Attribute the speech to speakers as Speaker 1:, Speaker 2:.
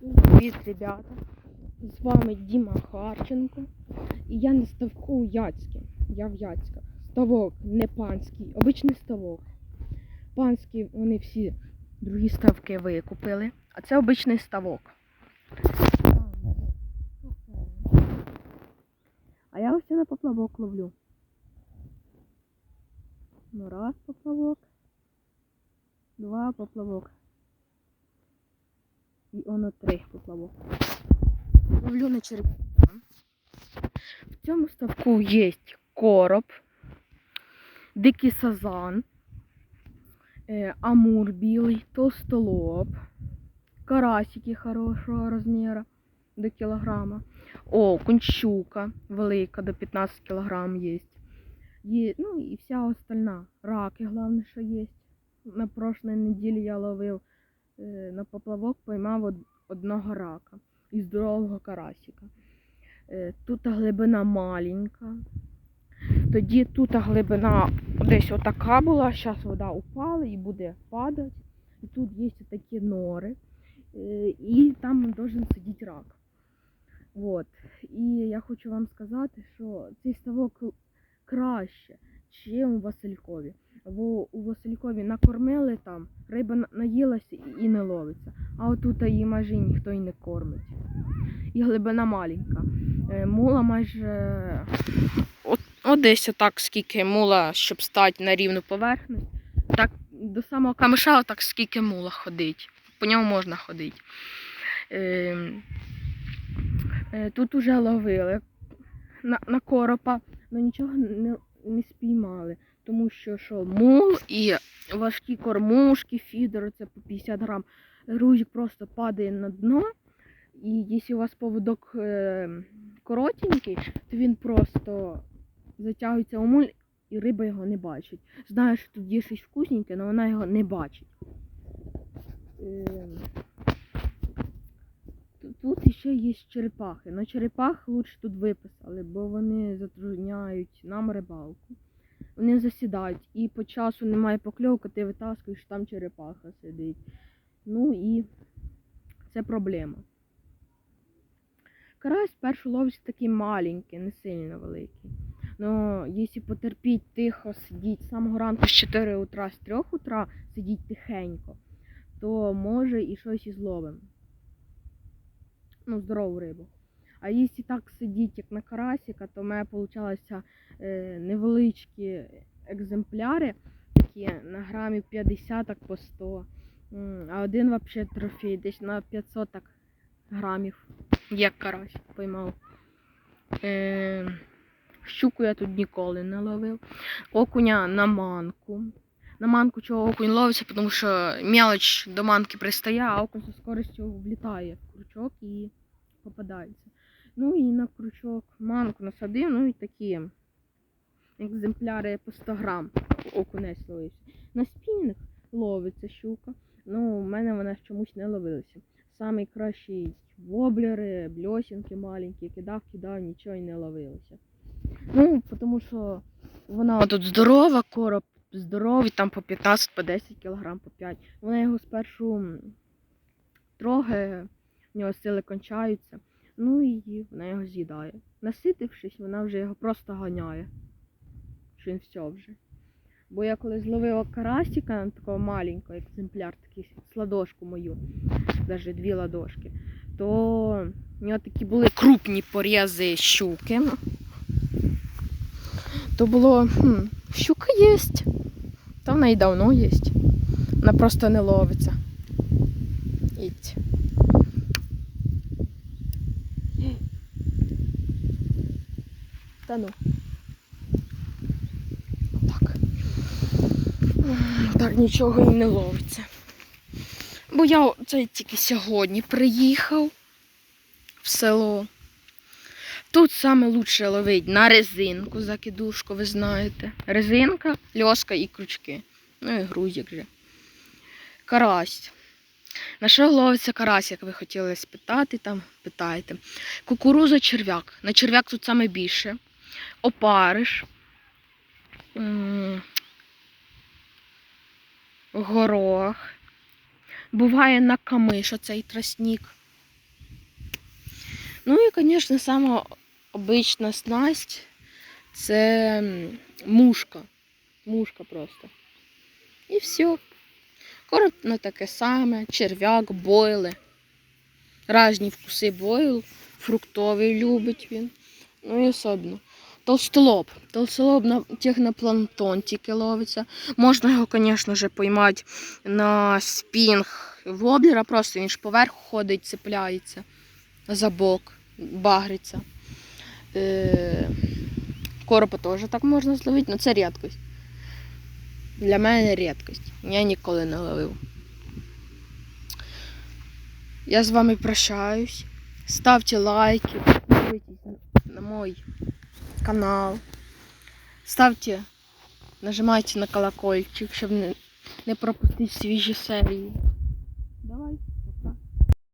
Speaker 1: Привіт, ребята! З вами Діма Харченко. І я на ставку у Яцьке. Я в Яцьках. Ставок не панський, обичний ставок. Панські вони всі другі ставки викупили, а це обичний ставок. А я ось на поплавок ловлю. Ну, раз поплавок, два поплавок. І воно три поплавок. Ловлю на черепаху. В цьому ставку є короб, дикий сазан, е, амур білий, толстолоб, карасики хорошого розміру до кілограма. Окунь, щука велика до 15 кілограм є. Є, ну і вся остальна. Раки, головне, що є. На прошлій неділі я ловив на поплавок, поймав одного рака і здорового карасика. Е, Тут глибина маленька. Тоді тут глибина десь отака була, зараз вода упала і буде падати. І тут є такі нори. е, І там должен сидіти рак. Вот. І я хочу вам сказати, що цей ставок краще, ніж у Василькові. Бо у Василькові накормили там, риба наїлася і не ловиться. А отут її майже ніхто і не кормить. І глибина маленька. Е, Мула майже от, десь отак, скільки мула, щоб стати на рівну поверхність. Так до самого камиша, отак скільки мула ходить. По ньому можна ходити. Е, е, тут уже ловили на, на коропа, але нічого не, не спіймали. Тому що що мул і важкі кормушки, фідер, це по 50 грам. Грузик просто падає на дно. І якщо у вас поводок е, коротенький, то він просто затягується у муль і риба його не бачить. Знає, що тут є щось вкусненьке, але вона його не бачить. Е, Тут ще є черепахи. На черепах лучше тут виписали, бо вони затрудняють нам рибалку. Вони засідають і по часу немає покльовки, ти витаскуєш, там черепаха сидить. Ну і це проблема. Карась спершу ловиться такий маленький, не сильно великий. Но якщо потерпіть тихо сидіть з самого ранку з 4 утра, з 3 утра сидіть тихенько, то може і щось і зловимо. Ну, здорову рибу. А якщо так сидіть, як на карасика, то в мене получалося е, невеличкі екземпляри, такі на грамів 50 так по 100. А один взагалі трофей, десь на 500 так грамів, як карась поймав. Щуку я тут ніколи не ловив. Окуня на манку. На манку чого окунь ловиться, тому що мелоч до манки пристає, а окунь зі скоростю влітає в крючок і попадається. Ну і на крючок манку насадив, ну і такі екземпляри по 100 грам окунець ловився. На спінінг ловиться щука. Ну, в мене вона чомусь не ловилася. Самий кращий воблери, бльосінки маленькі, кидав, кидав, нічого й не ловилося. Ну, тому що вона тут здорова, короб здоровий, там по 15, по 10 кг, по 5. Вона його спершу трогає, в нього сили кончаються. Ну і вона його з'їдає. Наситившись, вона вже його просто ганяє. Що він все вже. Бо я коли зловила карасика, такого маленького екземпляр, такий з ладошку мою, навіть дві ладошки, то в нього такі були крупні порізи щуки. То було, хм, щука є. Та вона і давно є. Вона просто не ловиться. Іть. Та ну. Так. Так нічого і не ловиться. Бо я це тільки сьогодні приїхав в село. Тут саме лучше ловить на резинку закидушку, ви знаєте. Резинка, льоска і крючки. Ну і грузик же. Карась. На що ловиться карась, як ви хотіли спитати, там питаєте. Кукуруза черв'як. На черв'як тут саме більше. Опариш. Горох. Буває на камиш оцей тростник. Ну і, звісно, сама обична снасть це мушка. Мушка просто. І все. Короб на таке саме, черв'як, бойли. Разні вкуси бойл, фруктовий любить він. Ну і особливо. Толстолоб. Толстолоб на технопланктон тільки ловиться. Можна його, звісно поймати на спінг воблера, просто він ж поверху ходить, цепляється за бок, багриться. Е, коропа теж так можна зловити, але це рідкость. Для мене рідкость. Я ніколи не ловив. Я з вами прощаюсь. Ставте лайки, підписуйтесь на мой канал. Ставте, нажимайте на колокольчик, щоб не, пропустити свіжі серії.